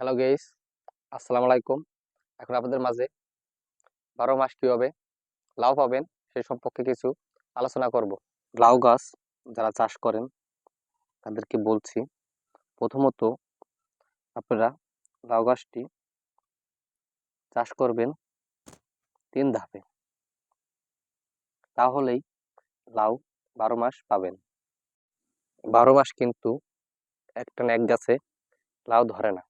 Hello guys আসসালামু আলাইকুম এখন আপনাদের মাঝে বারো মাস কীভাবে লাউ পাবেন সেই সম্পর্কে কিছু আলোচনা করব। লাউ গাছ যারা চাষ করেন, তাদেরকে বলছি, প্রথমত আপনারা লাউ গাছটি চাষ করবেন তিন ধাপে। তাহলেই লাউ বারো মাস পাবেন। বারো মাস কিন্তু একটা এক গাছে লাউ ধরে না।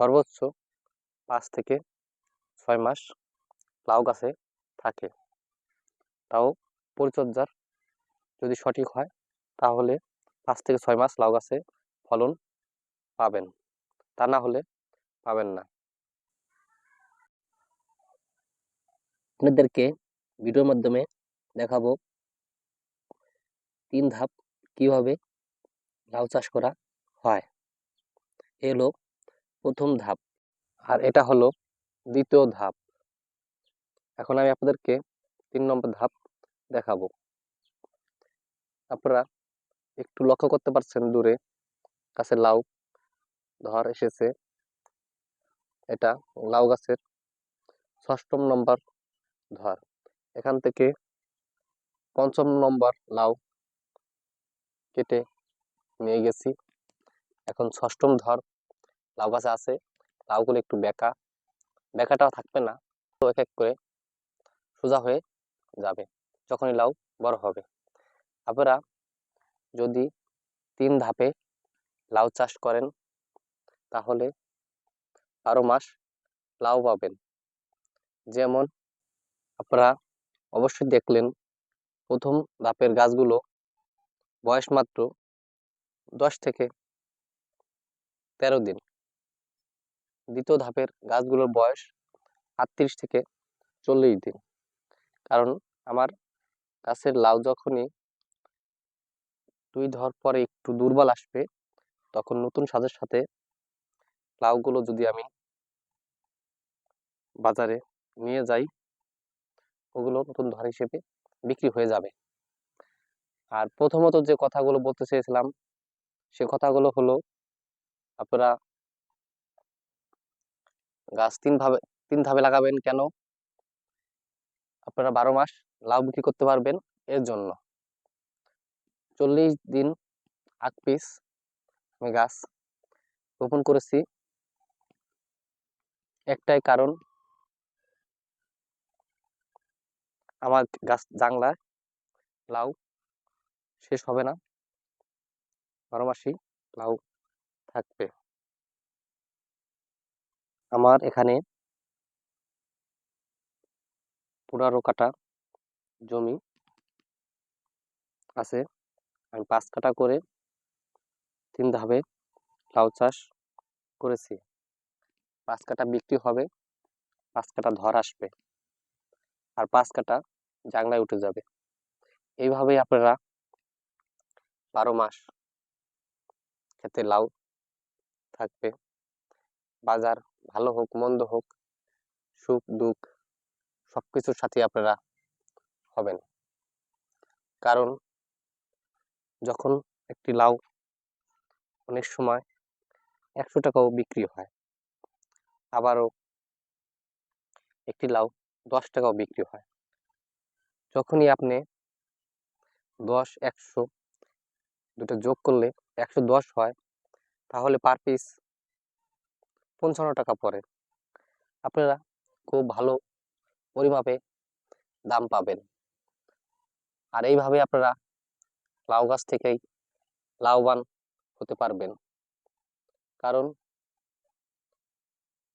সর্বোচ্চ পাঁচ থেকে ছয় মাস লাউ গাছে থাকে। তাও পরিচর্যার যদি সঠিক হয়, তাহলে পাঁচ থেকে ছয় মাস লাউ গাছে ফলন পাবেন। তা না হলে পাবেন না। আপনাদেরকে ভিডিওর মাধ্যমে দেখাবো তিন ধাপ কীভাবে লাউ চাষ করা হয়। এলো প্রথম ধাপ। আর এটা হলো দ্বিতীয় ধাপ। এখন আমি আপনাদেরকে তিন নম্বর ধাপ দেখাবো। আপনারা একটু লক্ষ্য করতে পারছেন দূরে, কাছে লাউ ধর এসেছে। এটা লাউ গাছের ষষ্ঠম নম্বর ধর। এখান থেকে পঞ্চম নম্বর লাউ কেটে নিয়ে গেছি। এখন ষষ্ঠম ধর লাউ গাছে আছে, লাউগুলো একটু বেঁকা বেঁকাটাও থাকবে না, তো এক এক করে সোজা হয়ে যাবে, যখনই লাউ বড় হবে। আপনারা যদি তিন ধাপে লাউ চাষ করেন, তাহলে বারো মাস লাউ পাবেন। যেমন আপনারা অবশ্যই দেখলেন, প্রথম ধাপের গাছগুলো বয়স মাত্র দশ থেকে তেরো দিন। দ্বিতীয় ধাপের গাছগুলোর বয়স আটত্রিশ থেকে চল্লিশ দিন। কারণ আমার গাছের লাউ যখনই দুই ধর পরে একটু দুর্বল আসবে, তখন নতুন সাজের সাথে লাউগুলো যদি আমি বাজারে নিয়ে যাই, ওগুলো নতুন ধর হিসেবে বিক্রি হয়ে যাবে। আর প্রথমত যে কথাগুলো বলতে চেয়েছিলাম, সে কথাগুলো হলো, আপনারা গাছ তিন ভাবে, তিন ধাপে লাগাবেন কেন? আপনারা বারো মাস লাউ বিক্রি করতে পারবেন এর জন্য। চল্লিশ দিন আগ পিস আমি গাছ রোপণ করেছি। একটাই কারণ আমার গাছ জাংলায় লাউ শেষ হবে না। বারো মাসই লাউ থাকবে। আমার এখানে পনেরো কাটা জমি আছে। আমি পাঁচ কাটা করে তিন ধাপে লাউ চাষ করেছি। পাঁচ কাটা বিক্রি হবে, পাঁচ কাটা ধর আসবে আর পাঁচ কাটা জাংলায় উঠে যাবে। এইভাবেই আপনারা বারো মাস খেতে লাউ থাকবে। বাজার ভালো হোক, মন্দ হোক, সুখ, দুঃখ, সবকিছুর সাথে আপনারা হবেন। কারণ যখন একটি লাউ অনেক সময় একশো টাকাও বিক্রি হয়, আবারও একটি লাউ দশ টাকাও বিক্রি হয়। যখনই আপনি দশ, একশো দুটো যোগ করলে একশো দশ হয়, তাহলে পার পিস পঞ্চান্ন টাকা পড়ে আপনারা খুব ভালো পরিমাপে দাম পাবেন। আর এইভাবে আপনারা লাউ গাছ থেকেই লাভবান হতে পারবেন। কারণ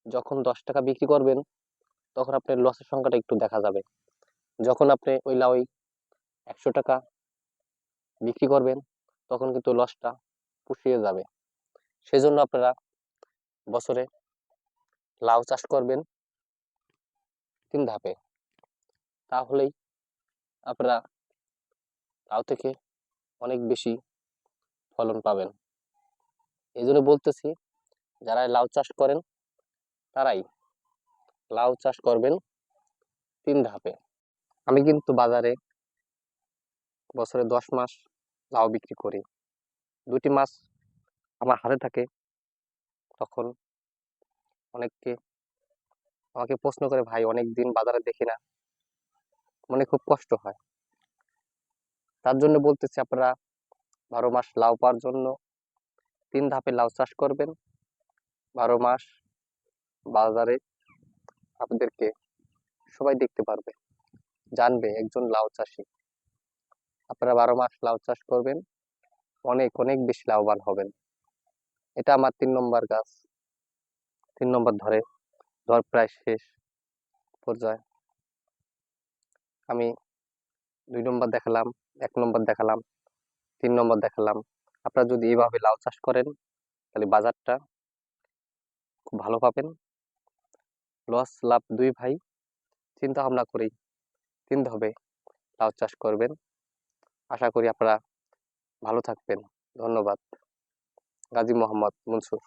যখন দশ টাকা বিক্রি করবেন, তখন আপনার লসের সংখ্যাটা একটু দেখা যাবে। যখন আপনি ওই লাউই একশো টাকা বিক্রি করবেন, তখন কিন্তু লসটা পুষিয়ে যাবে। সেজন্য আপনারা বছরে লাউ চাষ করবেন তিন ধাপে। তাহলেই আপনারা লাউ থেকে অনেক বেশি ফলন পাবেন। এই জন্য বলতেছি যারা লাউ চাষ করেন, তারাই লাউ চাষ করবেন তিন ধাপে। আমি কিন্তু বাজারে বছরে দশ মাস লাউ বিক্রি করি। দুটি মাস আমার হাতে থাকে তখন অনেককে আমাকে প্রশ্ন করে, ভাই অনেক দিন বাজারে দেখি না। মনে খুব কষ্ট হয়। তার জন্য বলতেছি, আপনারা বারো মাস লাউ পাওয়ার জন্য তিন ধাপে লাউ চাষ করবেন। বারো মাস বাজারে আপনাদেরকে সবাই দেখতে পারবে, জানবে একজন লাউ চাষি। আপনারা বারো মাস লাউ চাষ করবেন, অনেক অনেক বেশি লাভবান হবেন। এটা আমার তিন নম্বর গাছ। তিন নম্বর ধরে। ধর প্রায় শেষ পর্যায়ে। আমি দুই নম্বর দেখালাম, এক নম্বর দেখালাম, তিন নম্বর দেখালাম। আপনারা যদি এইভাবে লাউ চাষ করেন, তাহলে বাজারটা খুব ভালো পাবেন। লস লাভ দুই ভাই, চিন্তা ভাবনা করেই তিন ধাপে লাউ চাষ করবেন। আশা করি আপনারা ভালো থাকবেন। ধন্যবাদ। গাজী মোহাম্মদ মনসুর।